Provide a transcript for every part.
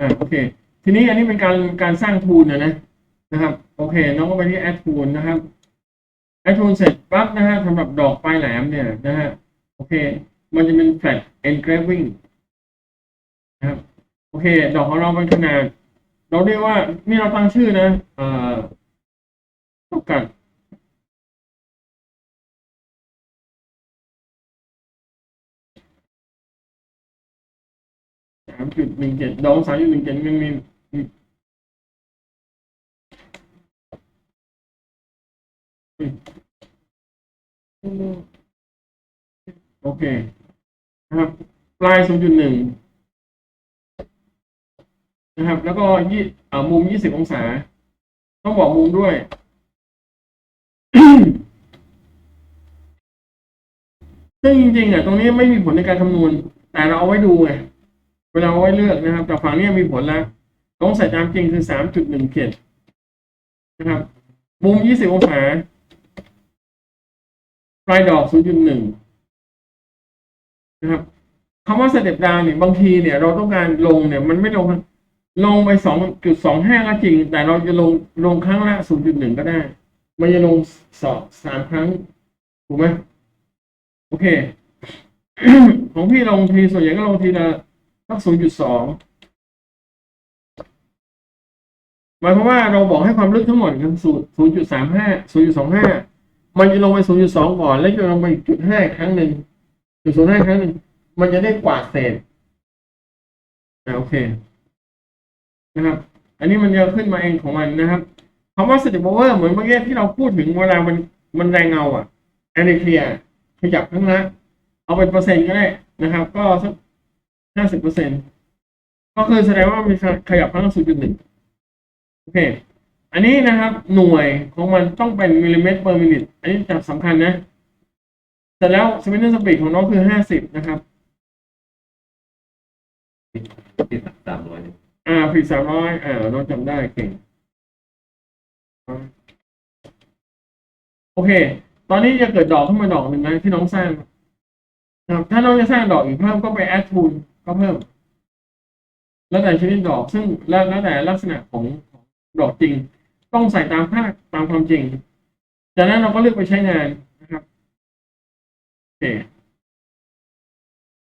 อ่าโอเค ทีนี้อันนี้เป็นการการสร้างทูลนะนะนะครับ โอเค น้องก็ไปที่แอดทูลนะครับแอดทูลเสร็จปั๊บนะฮะสำหรับดอกปลายแหลมเนี่ยนะฮะโอเค มันจะเป็น flat engraving นะครับโอเค ดอกของเราเป็นขนาด เราเรียกว่า นี่เราตั้งชื่อนะ เอ่อเท่ากับ จุดหนึ่งเจ็ดดอกสามจุดหนึ่งเจ็ดมันมีมีโอเคนะครับปลายศูนย์จุดหนึ่งนะครับ แล้วก็ยี่อ่อมุมยี่สิบองศา ต้องบอกมุมด้วยซึ่งจริงๆอะตรงนี้ไม่มีผลในการคำนวณ แต่เราเอาไว้ดูไง เวลาเอาไว้เลือกนะครับ แต่ฝั่งนี้มีผลแล้วต้องใส่ตามจริงคือสามจุดหนึ่งเจ็ดนะครับ มุมยี่สิบองศา ปลายดอกศูนย์จุดหนึ่งนะครับคำว่าสเต็ปดาวเนี่ยบางทีเนี่ย เราต้องการลงเนี่ย มันไม่ลงลงไปสองจุดสองห้าก็จริง แต่เราจะลงลงครั้งละศูนย์จุดหนึ่งก็ได้ มันจะลงสองสามครั้งถูกไหมโอเค ของพี่ลงทีส่วนใหญ่ก็ลงทีละ สักศูนย์จุดสองหมายความว่าเราบอกให้ความลึกทั้งหมดคือศูนย์จุดสามห้าศูนย์จุดสองห้ามันจะลงไปศูนย์จุดสองก่อน แล้วจะลงไปจุดห้าครั้งหนึ่งจุดศูนย์ห้าครั้งหนึ่งมันจะได้กว่าเศษอ่โอเค นะครับ อันนี้มันจะขึ้นมาเองของมันนะครับคำว่า step over เหมือนเมื่อกี้ที่เราพูดถึงเวลามันมันแรงเงาอะแอนเคลียขยับข้างละเอาเป็นเปอร์เซ็นต์ก็ได้นะครับ ก็สัก ห้าสิบเปอร์เซ็นต์ก็คือแสดงว่ามีขยับข้างละศูนย์จุดหนึ่งโอเค อันนี้นะครับ หน่วยของมันต้องเป็นมิลลิเมตร per minute อันนี้จับสำคัญนะแต่แล้วสปินเนอร์สปีดของน้องคือห้าสิบนะครับที่สามร้อยอ่าผิดสามร้อยอ่าน้องจำได้เก่งโอเค ตอนนี้จะเกิดดอกขึ้นมาดอกหนึ่งนะที่น้องสร้างนะครับถ้าน้องจะสร้างดอกอีกเพิ่มก็ไปแอดทูล ก็เพิ่ม แล้วแต่ชนิดดอกซึ่งแล้วแล้วแต่ลักษณะของของดอกจริง ต้องใส่ตามภาพตามความจริง จากนั้นเราก็เลือกไปใช้งานนะครับโอเค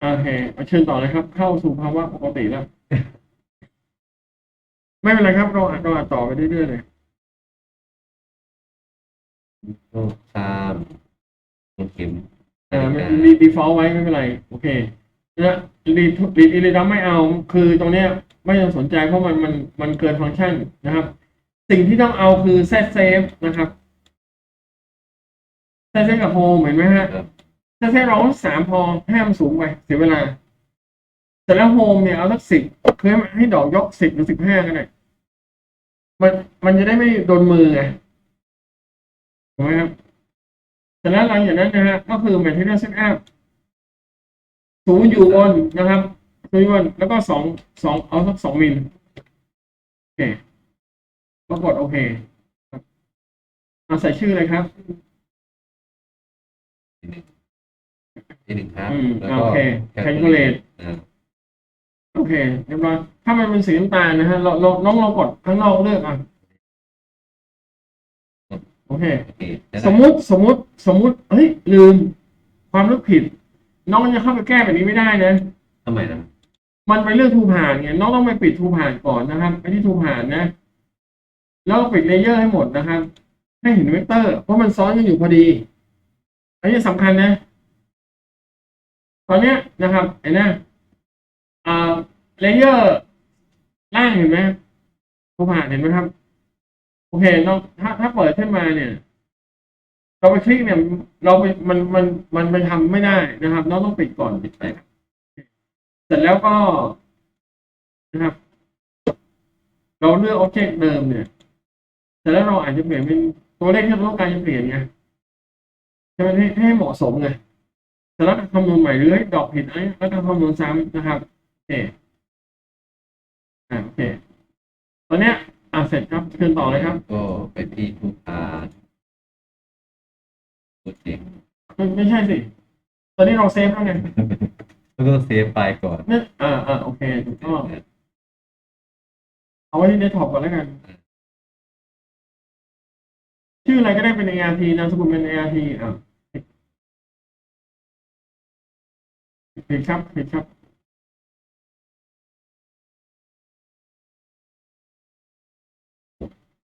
โอเคเอาเชิญต่อเลยครับ เข้าสู่ภาวะปกติแล้ว ไม่เป็นไรครับ เราอ่านเราอ่านต่อไปเรื่อยๆเลยโอ้ตามมันเข็มอ่าไม่มี default ไว้ไม่เป็นไร โอเค นะรีดรีดอีรีดัมไม่เอาคือตรงเนี้ยไม่ต้องสนใจเพราะมันมันมันเกินฟังก์ชันนะครับ สิ่งที่ต้องเอาคือ set save นะครับ set save กับ home เห็นไหมฮะ set save เราสามพอห้ามนสูงไปเสียเวลาแต่แล้ว home เนี่ยเอาสักสิบคือให้ให้ดอกยกสิบหรือสิบห้าก็ได้มันมันจะได้ไม่โดนมือไงถูกไหมครับแต่แล้วหลังจากนั้นนะฮะก็คือ maintenance setup ศูนย์อยู่บนนะครับศูนย์อยู่บนแล้วก็สองสองเอาสักสองมิลโอเคก็กดโอเคครับเอาใส่ชื่อเลยครับที่หนึ่งครับอืมแล้วก็โอเค calculate อ่าโอเคเรียบร้อยถ้ามันเป็นสีน้ำตาลนะฮะเราเราน้องเรากดข้างนอกเลือกอะโอเคโอเคจะได้สมมุติสมมุติสมมุติเฮ้ยลืมความลึกผิด น้องจะเข้าไปแก้แบบนี้ไม่ได้นะ ทำไมนะมันไปเลือกทูผ่านไงน้องต้องไปปิดทูผ่านก่อนนะครับไปที่ทูผ่านนะ แล้วก็ปิดเลเยอร์ให้หมดนะครับ ให้เห็นเวกเตอร์ เพราะมันซ้อนกันอยู่พอดี อันนี้สำคัญนะ ตอนเนี้ยนะครับเห็นไหมอ่าเลเยอร์ล่างเห็นไหมทูผ่านเห็นไหมครับ โอเคน้องถ้าถ้าเปิดขึ้นมาเนี่ย เราไปคลิกเนี่ยเราไปมันมันมันไปทำไม่ได้นะครับน้องต้องปิดก่อนปิดไปครับเสร็จแล้วก็นะครับ เราเลือกอ็อบเจกต์เดิมเนี่ยเสร็จแล้วเราอาจจะเปลี่ยนเป็นตัวเลขที่เราต้องการจะเปลี่ยนไงจะเป็นให้ให้เหมาะสมไงเสร็จแล้วคำนวณใหม่หรือให้ดอกผิดอะไรแล้วก็คำนวณซ้ำนะครับโอเคอ่าโอเค ตอนเนี้ยอ่าเสร็จครับเชิญต่อเลยครับ ก็ไปที่ทุกพาร์ทกดเด็ก ไม่ไม่ใช่สิ ตอนนี้เราเซฟแล้วไงแล้วก็เซฟไฟล์ก่อนเนี่ยอ่าอ่าโอเคถูกต้องเอาไว้ที่เดสก์ท็อปก่อนแล้วกัน ชื่ออะไรก็ได้เป็น ART นามสกุลเป็น ART อะผิดครับผิดครับ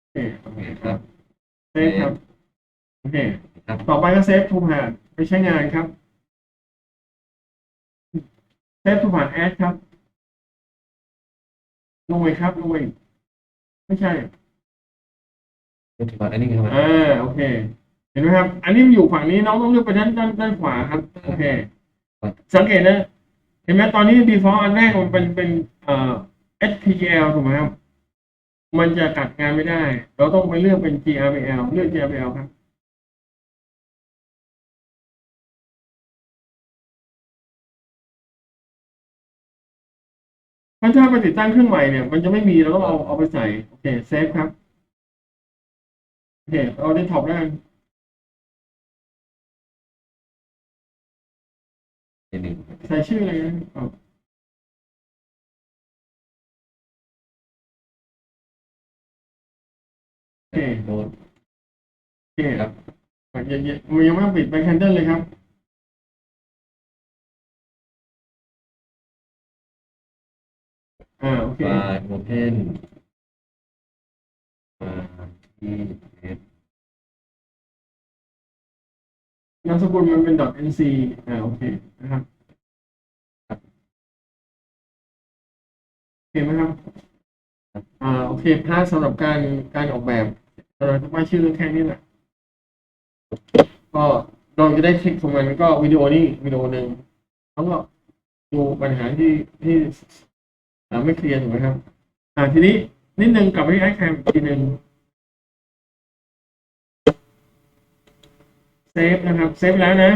โอเคโอเคครับเซฟครับ โอเค ครับต่อไปก็เซฟทูผ่านไปใช้งานครับเซฟทูผ่านแอดครับลงไปครับลงไปอีกไม่ใช่ปัจจุบันอันนี้ครับอ่าโอเค เห็นไหมครับ อันนี้มันอยู่ฝั่งนี้น้องต้องเลือกไปด้านด้านด้านขวาครับโอเค สังเกตนะ เห็นไหมตอนนี้ default อันแรกมันเป็นเป็นเอ่อ SPGL ถูกไหมครับ มันจะกัดงานไม่ได้ เราต้องไปเลือกเป็น GRBL เลือก GRBL ครับ เพราะถ้าไปติดตั้งเครื่องใหม่เนี่ย มันจะไม่มีเราต้องเอาเอาไปใส่ โอเคเซฟครับ โอเค เอาในท็อปแล้วกันอันหนึ่งใส่ชื่ออะไรนะครับโอเคโน้ตโอเคครับเย็นๆมันยังไม่ต้องปิดไปแคนเดิลเลยครับ อ่าโอเคไฟล์โอเพนมาที่เอสนามสกุลมันเป็น .nc อ่าโอเคนะครับโอเคไหมครับอ่าโอเคพาร์ทสำหรับการการออกแบบเราจะว่าชื่อแค่นี้แหละก็เราจะได้คลิกของมันก็วิดีโอนี้วิดีโอหนึ่งแล้วก็ดูปัญหาที่ที่อ่า ไม่เคลียร์ถูกไหมครับ อ่าทีนี้นิดนึงกลับไปที่ไอแคมทีหนึ่งเซฟนะครับเซฟแล้วนะ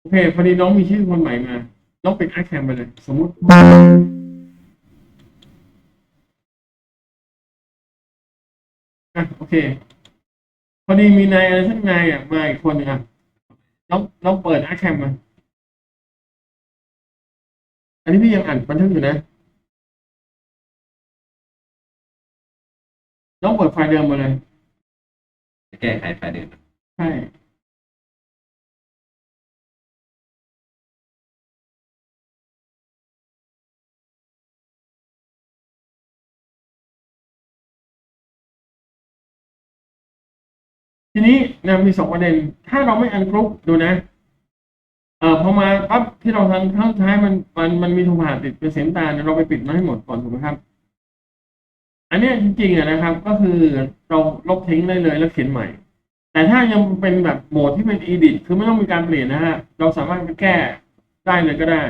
โอเคพอดีน้องมีชื่อคนใหม่มาน้องเปิดไอแคมไปเลย สมมติอะโอเค พอดีมีนายอะไรสักนายอะมาอีกคนหนึงอะน้องน้องเปิดไอแคมมาอันนี้พี่ยังอ่านบันทึกอยู่นะ น้องเปิดไฟล์เดิมมาเลย จะแก้ไขไฟล์เดิมใช่ ทีนี้นะมีสองประเด็น ถ้าเราไม่อันกรุ๊ปดูนะ เอ่อพอมาปั๊บที่เราทำครั้งสุดท้ายมันมันมันมีโทรหาติดเป็นเสียงตาลเราไปปิดมันให้หมดก่อนถูกไหมครับ อันนี้จริงๆนะครับ ก็คือเราลบทิ้งได้เลยแล้วเขียนใหม่ แต่ถ้ายังเป็นแบบโหมดที่เป็น edit คือไม่ต้องมีการเปลี่ยนนะฮะเราสามารถไปแก้ได้เลยก็ได้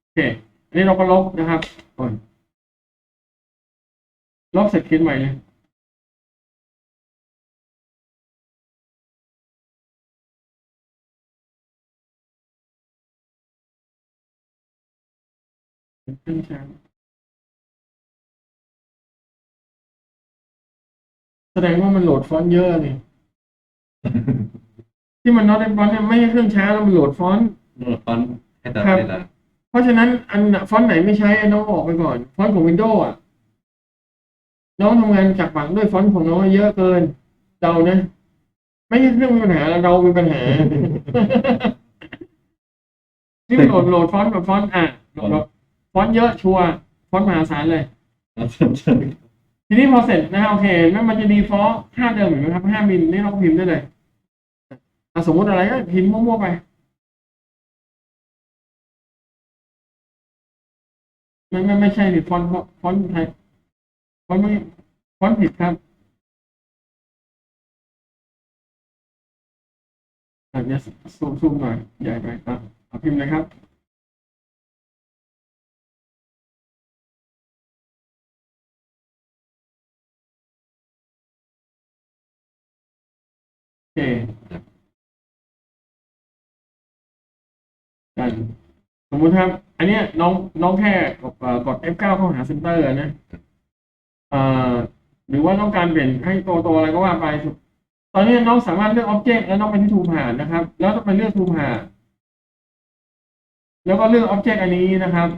โอเคอันนี้เราก็ลบนะครับก่อนลบเสร็จเขียนใหม่เลยขึ้นช้าแดงว่ามันโหลดฟอนต์เยอะนี่ที่มันน็อตไอฟอนต์เนี่ยไม่ใช่เครื่องช้าแล้วมันโหลดฟอนต์โน้ตฟอนต์ให้ตัดครับได้ละเพราะฉะนั้นอันน่ะฟอนต์ไหนไม่ใช้น้องออกไปก่อน ฟอนต์ของวินโดว์อะ น้องทำงานจักปังด้วยฟอนต์ของน้องเยอะเกินเดานะไม่ใช่เครื่องมีปัญหาแล้วเรามีปัญหาที่มันโหลดโหลดฟอนต์แบบฟอนต์อะโหลดโหลดฟอนต์เยอะชัวร์ฟอนต์มหาศาลเลย ทีนี้พอเสร็จนะฮะโอเคแล้วมันจะดีฟอลต์ค่าเดิมเห็นไหมครับห้ามิลนี่เราก็พิมพ์ได้เลยสมมติอะไรก็พิมพ์มั่วๆไป ไม่ไม่ไม่ใช่ดิฟอนต์ฟอนต์ไทยฟอนต์ไม่ฟอนต์ผิดครับอะเดี๋ยวซูมซูมหน่อยใหญ่ไปอะเอาพิมพ์เลยครับ สมมุติครับ อันนี้น้องน้องแค่กดกด F9 เข้าหาเซนเตอร์นะเอ่อหรือว่าต้องการเปลี่ยนให้ตัวตัวอะไรก็ว่าไป ตอนนี้น้องสามารถเลือกอ็อบเจกต์แล้วน้องไปที่ทูผ่านนะครับ แล้วต้องไปเลือกทูผ่านแล้วก็เลือกอ็อบเจกต์อันนี้นะครับ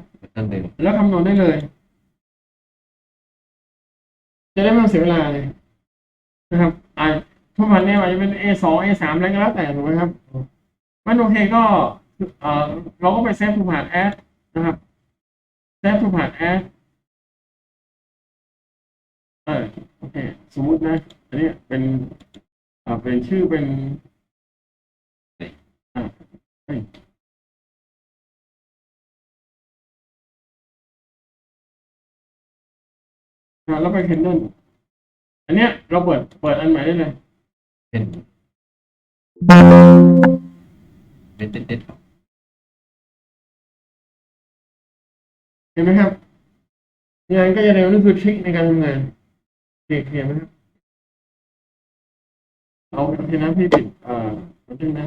แล้วคำนวณได้เลย จะได้ไม่ต้องเสียเวลาเลยนะครับ ทุกวันนี้อาจจะเป็น A สอง A สามอะไรก็แล้วแต่ถูกไหมครับมันโอเคก็เออเราก็ไปเซฟทูผ่านแอดนะครับเซฟทูผ่านแอดเออโอเค สมมุตินะ อันนี้เป็นอ่าเป็นชื่อเป็นอ่าเฮ้ยอ่าแล้วไปเคนเดนอันเนี้ยเราเปิดเปิดอันใหม่ได้เลย เป็นเด็ดเด็ดๆครับเห็นไหมครับ งานก็จะเร็วนี่คือทริคในการทำงานเด็กเห็นไหมครับเอาโอเทนะพี่ปิดอ่อขอโทษนะ